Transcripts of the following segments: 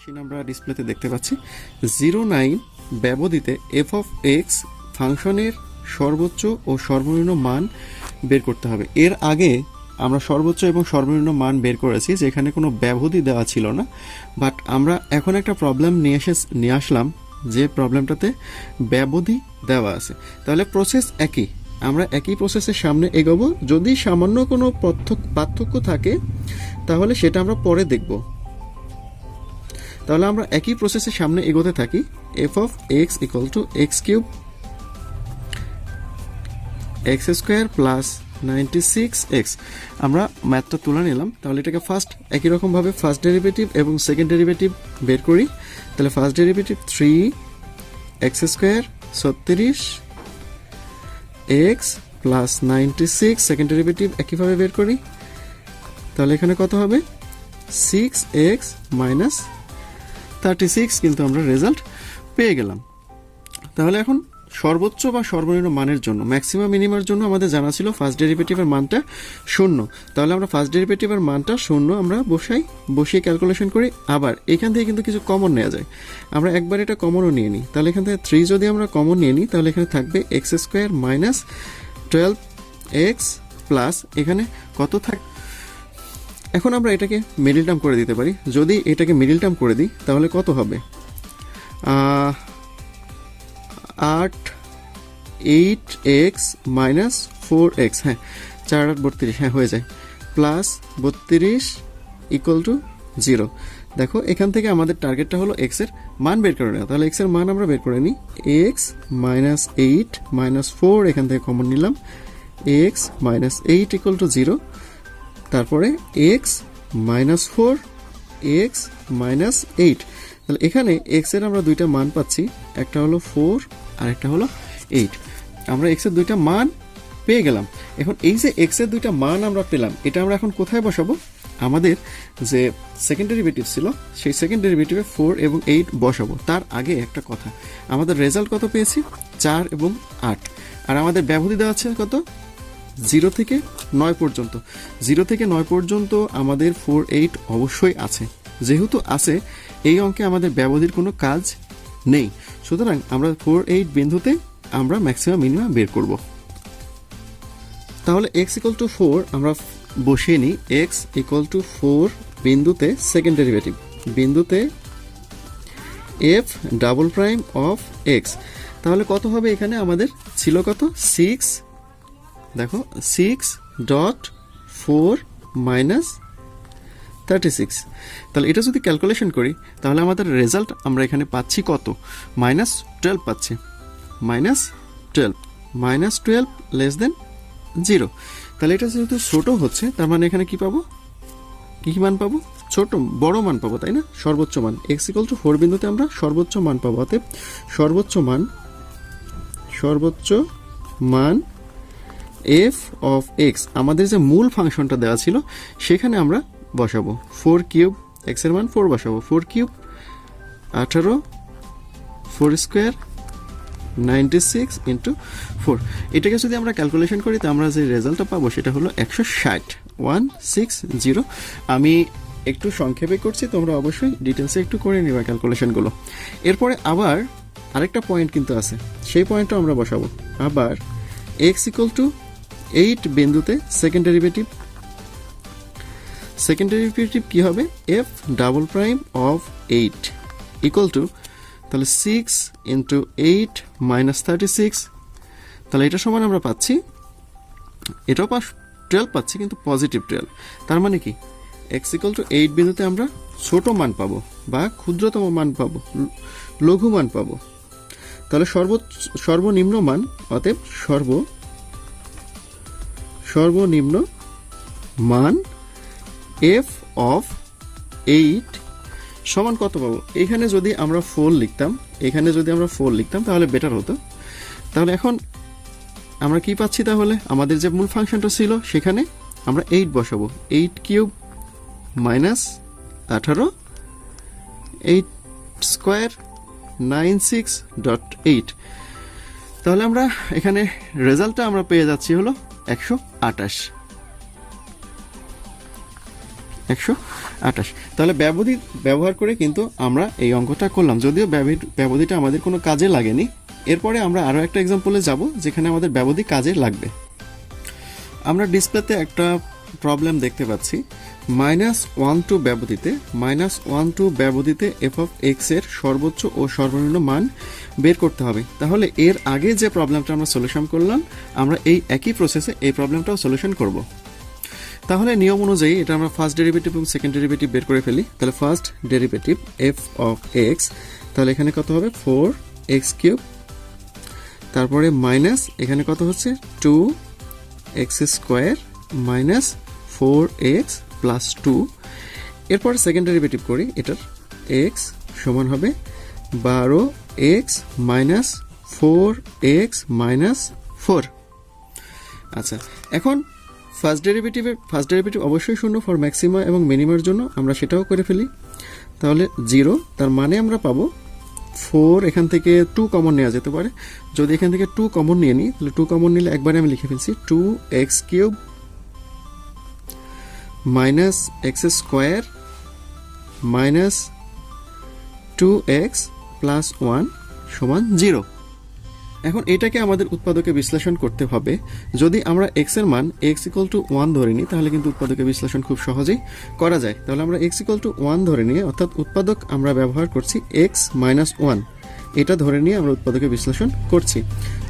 Machine আমরা ডিসপ্লেতে দেখতে পাচ্ছি। জিরো নাইন ব্যবধিতে এফ অফ এক্স ফাংশনের সর্বোচ্চ ও সর্বনিম্ন মান বের করতে হবে। এর আগে আমরা সর্বোচ্চ এবং সর্বনিম্ন মান বের করেছি, যেখানে কোনো ব্যবধি দেওয়া ছিল না। বাট আমরা এখন একটা প্রবলেম নিয়ে এসে, নিয়ে আসলাম যে প্রবলেমটাতে ব্যবধি দেওয়া আছে। তাহলে প্রসেস একই। আমরা একই প্রসেসের সামনে এগোবো। যদি সামান্য কোনো পার্থক্য থাকে, তাহলে সেটা আমরা পরে দেখব। তাহলে আমরা একই প্রসেসের সামনে এগোতে থাকি। F of X equal to X cube X square plus ninety six X আমরা ম্যাথটা তুলে নিলাম। তাহলে এটাকে ফার্স্ট একই রকমভাবে ফার্স্ট ডেরিভেটিভ এবং সেকেন্ড ডেরিভেটিভ বের করি। তাহলে first derivative three X square ছত্রিশ X plus ninety six second derivative একইভাবে বের করি। তাহলে এখানে কত হবে? Six X minus thirty six কিন্তু আমরা রেজাল্ট পেয়ে গেলাম। তাহলে এখন সর্বোচ্চ বা সর্বনিম্ন মানের জন্য ম্যাক্সিমাম মিনিমার জন্য আমাদের জানা ছিল ফার্স্ট ডেরিভেটিভের মানটা শূন্য। তাহলে আমরা ফার্স্ট ডেরিভেটিভের মানটা শূন্য আমরা বসাই, বসিয়ে ক্যালকুলেশন করি, আবার এখান থেকে কিন্তু কিছু কমন নেওয়া যায়। আমরা একবার এটা কমনও নিয়ে নিই। তাহলে এখান থেকে থ্রি যদি আমরা কমন নিয়ে নিই, তাহলে এখানে থাকবে X square minus twelve X plus এখানে কত থাক এখন আমরা এটাকে মিডিল টার্ম করে দিতে পারি। যদি এটাকে মিডিল টার্ম করে দিই, তাহলে কত হবে? আট eight X minus four X হ্যাঁ চার আট বত্রিশ হ্যাঁ হয়ে যায়। প্লাস বত্রিশ ইকুয়াল টু জিরো দেখো, এখান থেকে আমাদের টার্গেটটা হলো এক্সের মান বের করে নেওয়া। তাহলে এক্সের মান আমরা বের করে নিই। X minus eight minus four এখান থেকে কমন নিলাম। X minus eight equal to zero তারপরে X minus four X minus eight তাহলে এখানে এক্সের আমরা দুইটা মান পাচ্ছি, একটা হলো ফোর আর একটা হলো এইট আমরা এক্সের দুইটা মান পেয়ে গেলাম। এখন এই যে এক্সের দুইটা মান আমরা পেলাম, এটা আমরা এখন কোথায় বসাবো? আমাদের যে সেকেন্ড ডেরিভেটিভ ছিল, সেই সেকেন্ড ডেরিভেটিভে ফোর এবং এইট বসাবো। তার আগে একটা কথা, আমাদের রেজাল্ট কত পেয়েছি? চার এবং আট। আর আমাদের ব্যবধি দেওয়া আছে কত? জিরো থেকে নয় পর্যন্ত। জিরো থেকে নয় পর্যন্ত আমাদের ফোর এইট অবশ্যই আছে। যেহেতু আছে, এই অঙ্কে আমাদের ব্যবধির কোনো কাজ নেই। সুতরাং আমরা ফোর এইট বিন্দুতে আমরা ম্যাক্সিমাম, মিনিমাম বের করব। তাহলে এক্স ইকুয়াল টু ফোর আমরা বসিয়ে নিই। এক্স ইকুয়াল টু ফোর বিন্দুতে সেকেন্ড ডেরিভেটিভ। বিন্দুতে F double prime of X. তাহলে কত হবে এখানে? আমাদের ছিল কত? সিক্স দেখো six dot four minus thirty six তাহলে এটা যদি ক্যালকুলেশন করি, তাহলে আমাদের রেজাল্ট আমরা এখানে পাচ্ছি কত? মাইনাস টুয়েলভ পাচ্ছি। Minus twelve minus twelve less than zero তাহলে এটা যেহেতু ছোটো হচ্ছে, তার মানে এখানে কি পাবো? কী মান পাবো? ছোট, বড় মান পাবো, তাই না? সর্বোচ্চ মান। এক্স ইকুয়াল টু ফোর বিন্দুতে আমরা সর্বোচ্চ মান পাবো। অতএব সর্বোচ্চ মান সর্বোচ্চ মান এফ অফ এক্স আমাদের যে মূল ফাংশনটা দেওয়া ছিল, সেখানে আমরা বসাবো। ফোর কিউব এক্সের মান ফোর বসাবো। ফোর কিউব আঠারো four square ninety six into four এটাকে যদি আমরা ক্যালকুলেশন করি, তো আমরা যে রেজাল্টটা পাবো, সেটা হলো একশো ষাট। ওয়ান সিক্স জিরো আমি একটু সংক্ষেপে করছি, তোমরা অবশ্যই ডিটেলসে একটু করে নিবা ক্যালকুলেশনগুলো এরপরে আবার আরেকটা পয়েন্ট কিন্তু আছে। সেই পয়েন্টটা আমরা বসাবো। আবার এক্স ইকুয়াল টু এইট বিন্দুতে সেকেন্ড ডেরিভেটিভ সেকেন্ড ডেরিভেটিভ কী হবে? F double prime of eight equal to তাহলে six into eight minus thirty six তাহলে এটা সমান আমরা পাচ্ছি, এটাও পাস টুয়েলভ পাচ্ছি, কিন্তু পজিটিভ টুয়েলভ তার মানে কি? এক্স ইকুয়াল টু এইট বিন্দুতে আমরা ছোট মান পাবো, বা ক্ষুদ্রতম মান পাবো, লঘু মান পাবো। তাহলে সর্ব সর্বনিম্ন মান, অতএব সর্ব সর্বনিম্ন মান এফ অফ এইট সমান কত পাবো? এখানে যদি আমরা ফোর লিখতাম, এখানে যদি আমরা ফোর লিখতাম, তাহলে বেটার হতো। তাহলে এখন আমরা কি পাচ্ছি তাহলে? আমাদের যে মূল ফাংশনটা ছিল, সেখানে আমরা এইট বসাবো। এইট কিউব মাইনাস আঠারো eight square nine six dot eight তাহলে আমরা এখানে রেজাল্টটা আমরা পেয়ে যাচ্ছি হলো একশো। আটাশ। একশো আটাশ। তাহলে ব্যবধি ব্যবহার করে কিন্তু আমরা এই অঙ্কটা করলাম। যদিও ব্যবধি- ব্যবধিটা আমাদের কোনো কাজে লাগেনি। এরপরে আমরা আরও একটা এক্সাম্পলে যাব, যেখানে আমাদের ব্যবধি কাজে লাগবে। আমরা ডিসপ্লেতে একটা প্রবলেম দেখতে পাচ্ছি। মাইনাস ওয়ান টু ব্যবধিতে, মাইনাস ওয়ান টু ব্যবধিতে এফ অফ এক্সের সর্বোচ্চ ও সর্বনিম্ন মান বের করতে হবে। তাহলে এর আগে যে প্রবলেমটা আমরা সলিউশন করলাম, আমরা এই একই প্রসেসে এই প্রবলেমটাও সলিউশন করব। তাহলে নিয়ম অনুযায়ী এটা আমরা ফার্স্ট ডেরিভেটিভ এবং সেকেন্ড ডেরিভেটিভ বের করে ফেলি। তাহলে first derivative F of X তাহলে এখানে কত হবে? ফোর এক্স কিউব তারপরে মাইনাস এখানে কত হচ্ছে? Two X square minus four X plus two এরপর সেকেন্ড ডেরিভেটিভ করি, এটার এক্স সমান হবে বারো X minus four X minus four আচ্ছা এখন ফার্স্ট ডেরিভেটিভের ফার্স্ট ডেরিভেটিভ অবশ্যই শূন্য ফর ম্যাক্সিমা এবং মিনিমার জন্য, আমরা সেটাও করে ফেলি। তাহলে জিরো তার মানে আমরা পাবো ফোর এখান থেকে টু কমন নেওয়া যেতে পারে। যদি এখান থেকে টু কমন নিয়ে নিই, তাহলে টু কমন নিলে একবারে আমি লিখে ফেলছি two X cube minus X square minus two X plus one সমান জিরো এখন এটাকে আমাদের উৎপাদকে বিশ্লেষণ করতে হবে। যদি আমরা এক্সের মান এক্স ইকুয়াল টু ওয়ান ধরে নিই, তাহলে কিন্তু উৎপাদকে বিশ্লেষণ খুব সহজেই করা যায়। তাহলে আমরা এক্স ইকুয়াল টু ওয়ান ধরে নিয়ে, অর্থাৎ উৎপাদক আমরা ব্যবহার করছি এক্স মাইনাস ওয়ান এটা ধরে নিয়ে আমরা উৎপাদকে বিশ্লেষণ করছি।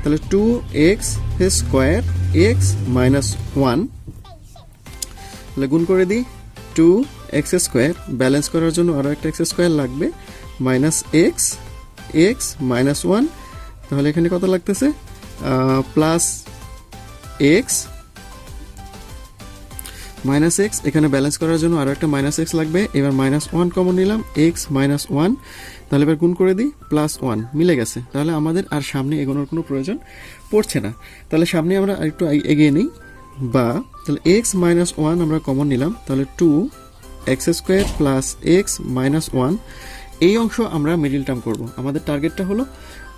তাহলে two X square X minus one তাহলে গুণ করে দিই। টু এক্স স্কোয়ার ব্যালেন্স করার জন্য আরও একটা এক্স স্কোয়ার লাগবে। Minus X X minus one তাহলে এখানে কত লাগতেছে? প্লাস এক্স মাইনাস এক্স এখানে ব্যালেন্স করার জন্য আরও একটা মাইনাস এক্স লাগবে। এবার মাইনাস ওয়ান কমন নিলাম এক্স মাইনাস ওয়ান তাহলে এবার গুণ করে দিই প্লাস ওয়ান মিলে গেছে। তাহলে আমাদের আর সামনে এগোনোর কোনো প্রয়োজন পড়ছে না। তাহলে সামনে আমরা একটু এগিয়ে নিই। বা, তাহলে এক্স মাইনাস ওয়ান আমরা কমন নিলাম, তাহলে two X square plus X minus one এই অংশ আমরা মিডিল টার্ম করব। আমাদের টার্গেটটা হলো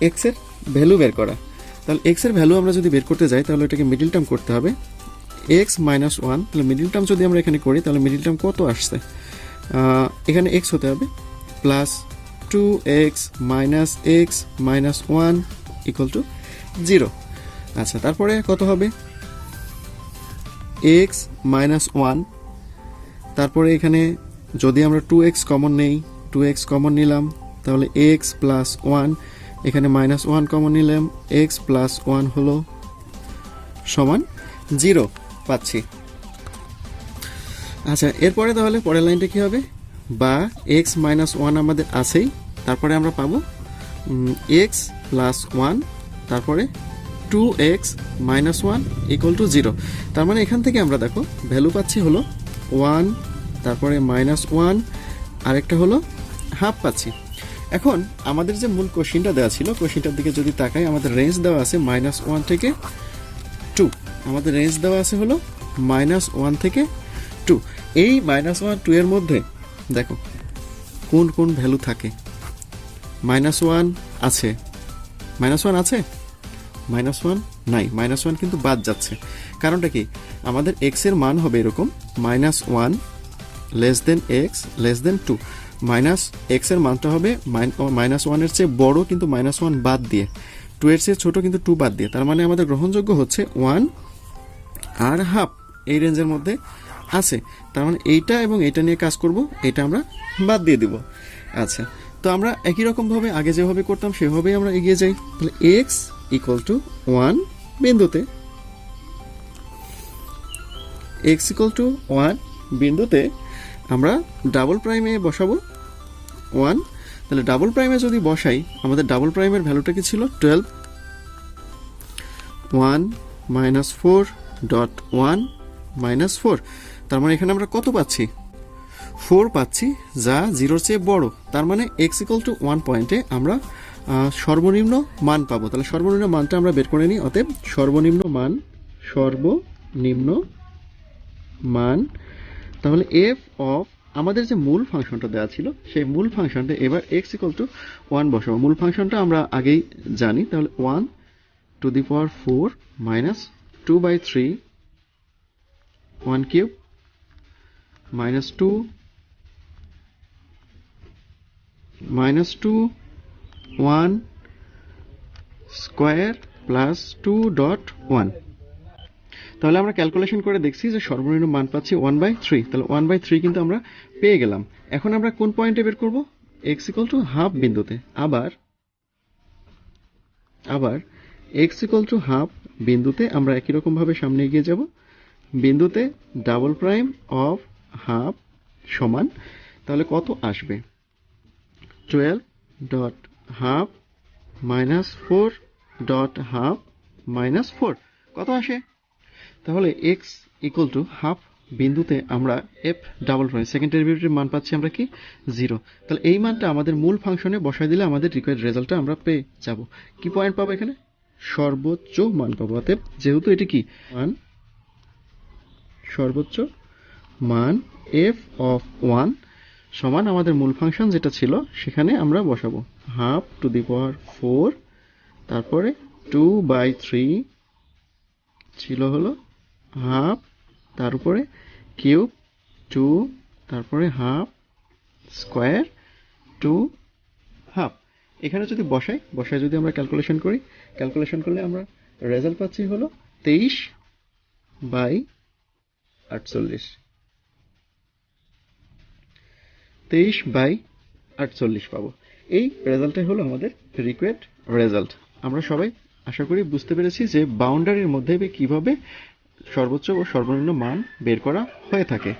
এক্সের ভ্যালু বের করা। তাহলে এক্সের ভ্যালু আমরা যদি বের করতে যাই, তাহলে এটাকে মিডিল টার্ম করতে হবে। এক্স মাইনাস ওয়ান তাহলে মিডিল টার্ম যদি আমরা এখানে করি, তাহলে মিডিল টার্ম কত আসছে? এখানে এক্স হতে হবে plus two X minus X minus one equal to zero আচ্ছা তারপরে কত হবে? এক্স মাইনাস ওয়ান তারপরে এখানে যদি আমরা টু এক্স কমন নেই টু এক্স কমন নিলাম, তাহলে এক্স প্লাস ওয়ান এখানে মাইনাস ওয়ান কমন নিলাম এক্স প্লাস ওয়ান হলো সমান জিরো পাচ্ছি। আচ্ছা এরপরে তাহলে পরের লাইনটা কি হবে? বা এক্স মাইনাস ওয়ান আমাদের আছেই, তারপরে আমরা পাবো এক্স প্লাস ওয়ান তারপরে two X minus one equal to zero তার মানে এখান থেকে আমরা দেখো ভ্যালু পাচ্ছি হলো ওয়ান তারপরে মাইনাস ওয়ান আরেকটা হলো হাফ পাচ্ছি। এখন আমাদের যে মূল কোশ্চিনটা দেওয়া ছিল কোশ্চিনটার দিকে যদি তাকাই, আমাদের রেঞ্জ দেওয়া আছে মাইনাস ওয়ান থেকে টু আমাদের রেঞ্জ দেওয়া আছে হলো মাইনাস ওয়ান থেকে টু এই মাইনাস ওয়ান টু এর মধ্যে দেখো, কোন কোন ভ্যালু থাকে? মাইনাস ওয়ান আছে। মাইনাস ওয়ান আছে? Minus one? নাই, মাইনাস ওয়ান কিন্তু বাদ যাচ্ছে। কারণটা কি? আমাদের এক্সের মান হবে এরকম, minus one less than X less than two. Minus এক্সের মানটা হবে মাইনাস ওয়ানের চেয়ে বড় কিন্তু মাইনাস ওয়ান বাদ দিয়ে। টু এর চেয়ে ছোট কিন্তু টু বাদ দিয়ে। তার মানে আমাদের গ্রহণযোগ্য হচ্ছে ওয়ান আর হাফ এই রেঞ্জের মধ্যে আছে। তার মানে এইটা এবং এইটা নিয়ে কাজ করব, এটা আমরা বাদ দিয়ে দিব। আচ্ছা তো আমরা একই রকমভাবে আগে যেভাবে করতাম সেভাবেই আমরা এগিয়ে যাই। তাহলে এক্স ইকুয়াল টু ওয়ান বিন্দুতে। এক্স ইকুয়াল টু ওয়ান বিন্দুতে আমরা ডাবল প্রাইমে বসাবো। ওয়ান তাহলে ডাবল প্রাইমে যদি বসাই, আমাদের ডাবল প্রাইমের ভ্যালুটা কি ছিল? Twelve one minus four dot one minus four তার মানে এখানে আমরা কত পাচ্ছি? ফোর পাচ্ছি, যা জিরোর চেয়ে বড়। তার মানে এক্স ইকুয়াল টু ওয়ান পয়েন্টে আমরা সর্বনিম্ন মান পাবো। তাহলে সর্বনিম্ন মানটা আমরা বের করে নিই, অতএব সর্বনিম্ন মান সর্বনিম্ন মান। তাহলে এফ অফ আমাদের যে মূল ফাংশনটা দেওয়া ছিল, সেই মূল ফাংশনটা এবার এক্স ইকুয়াল টু ওয়ান বসাবো। মূল ফাংশনটা আমরা আগেই জানি, তাহলে one two the power four minus two by three one cube minus two minus two one square plus two dot one তাহলে আমরা ক্যালকুলেশন করে দেখছি যে সর্বনিম্ন মান পাচ্ছি ওয়ান বাই থ্রি তাহলে ওয়ান বাই থ্রি কিন্তু আমরা পেয়ে গেলাম। এখন আমরা কোন পয়েন্টে বের করব? এক্স ইকুয়াল টু হাফ বিন্দুতে। আবার আবার এক্স ইকুয়াল টু হাফ বিন্দুতে আমরা একই রকমভাবে সামনে এগিয়ে যাব। বিন্দুতে ডাবল প্রাইম অফ হাফ সমান। তাহলে কত আসবে? Twelve dot half minus four dot half minus four কত আসে? তাহলে এক্স ইকুয়াল টু হাফ বিন্দুতে আমরা F double prime second derivative মান পাচ্ছি আমরা কি? জিরো তাহলে এই মানটা আমাদের মূল ফাংশনে বসাই দিলে আমাদের রিকোয়ার্ড রেজাল্টটা আমরা পেয়ে যাব। কি পয়েন্ট পাবো এখানে? সর্বোচ্চ মান পাবো। অতএব যেহেতু এটি কি? মান, সর্বোচ্চ মান এফ অফ ওয়ান সমান আমাদের মূল ফাংশন যেটা ছিল, সেখানে আমরা বসাবো। Half two the power four, তারপরে টু বাই থ্রি ছিল হলো হাফ তার উপরে কিউব টু, তারপরে হাফ স্কোয়ার টু হাফ। এখানে যদি বসাই, বসায় যদি আমরা ক্যালকুলেশন করি, ক্যালকুলেশন করলে আমরা রেজাল্ট পাচ্ছি হলো তেইশ বাই আটচল্লিশ। তেইশ বাই আটচল্লিশ পাবো। এই রেজাল্টটাই হলো আমাদের রিকোয়েড রেজাল্ট আমরা সবাই আশা করি বুঝতে পেরেছি যে বাউন্ডারির মধ্যে কীভাবে সর্বোচ্চ ও সর্বনিম্ন মান বের করা হয়ে থাকে।